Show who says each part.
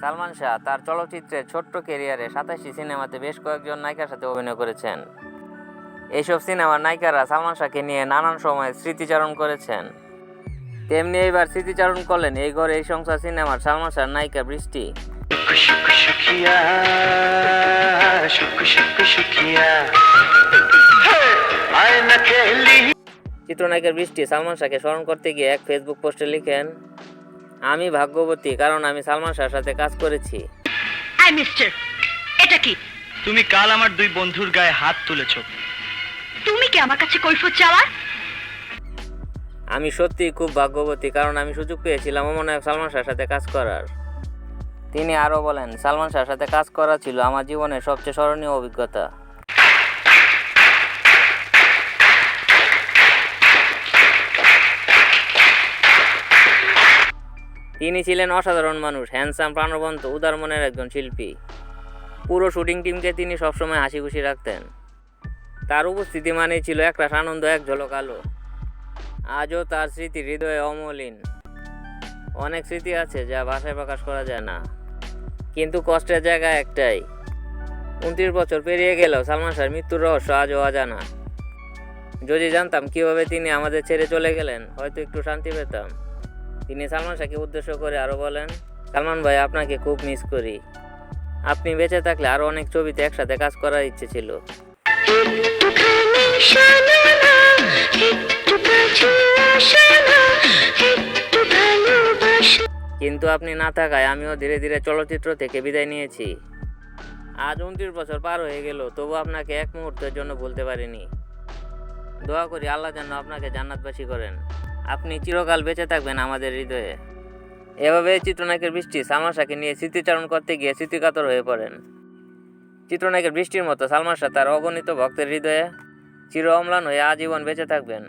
Speaker 1: সালমান শাহ তার চলচ্চিত্রের ছোট্ট ক্যারিয়ারে সাতাশটি সিনেমাতে বেশ কয়েকজন নায়িকার সাথে অভিনয় করেছেন। এইসব সিনেমার নায়িকারা সালমান শাহকে নিয়ে নানান সময় স্মৃতিচারণ করেছেন। তেমনি এইবার স্মৃতিচারণ করলেন এই ঘরে এই সংসার সিনেমার সালমান শাহ নায়িকা বৃষ্টি। চিত্রনায়িকার বৃষ্টি সালমান শাহকে স্মরণ করতে গিয়ে এক ফেসবুক পোস্টে লিখেন আমি ভাগ্যবতী কারণ আমি সালমান শাহর সাথে কাজ করেছি।
Speaker 2: আই মিস্টার এটা কি?
Speaker 3: তুমি কাল আমার দুই বন্ধুর গায়ে হাত তুলেছো।
Speaker 2: তুমি কি আমার কাছে কৈফত চাওয়ার?
Speaker 1: আমি সত্যিই খুব ভাগ্যবতী কারণ আমি সুযোগ পেয়েছিলাম অমনায়ক সালমান শাহর সাথে কাজ করার। তিনি আরও বলেন সালমান শাহর সাথে কাজ করা ছিল আমার জীবনের সবচেয়ে স্মরণীয় অভিজ্ঞতা। তিনি ছিলেন অসাধারণ মানুষ হ্যান্ডসাম প্রাণবন্ত, উদার মনের একজন শিল্পী। পুরো শুটিং টিমকে তিনি সবসময় হাসি খুশি রাখতেন। তার উপস্থিতি মানেই ছিল একরাশ আনন্দ, এক ঝলক আলো। আজও তার স্মৃতি হৃদয়ে অমলিন। অনেক স্মৃতি আছে যা ভাষায় প্রকাশ করা যায় না। কিন্তু কষ্টের জায়গা একটাই। উনত্রিশ বছর পেরিয়ে গেলেও সালমান শাহর মৃত্যুর রহস্য আজও অজানা। যদি জানতাম কীভাবে তিনি আমাদের ছেড়ে চলে গেলেন, হয়তো একটু শান্তি পেতাম। তিনি সালমান শাহকে উদ্দেশ্য করে আরও বলেন সালমান ভাই আপনাকে খুব মিস করি। আপনি বেঁচে থাকলে আরও অনেক ছবিতে একসাথে কাজ করার ইচ্ছে ছিল। কিন্তু আপনি না থাকায় আমিও ধীরে ধীরে চলচ্চিত্র থেকে বিদায় নিয়েছি। আজ উনত্রিশ বছর পার হয়ে গেল তবু আপনাকে এক মুহূর্তের জন্য ভুলতে পারিনি। দোয়া করি আল্লাহ যেন আপনাকে জান্নাতবাসী করেন। আপনি চিরকাল বেঁচে থাকবেন আমাদের হৃদয়ে। এভাবে চিত্রনায়কের বৃষ্টি সালমান শাহকে নিয়ে স্মৃতিচারণ করতে গিয়ে স্মৃতিকাতর হয়ে পড়েন। চিত্রনায়কের বৃষ্টির মতো সালমান শাহ তার অগণিত ভক্তের হৃদয়ে চির অম্লান হয়ে আজীবন বেঁচে থাকবেন।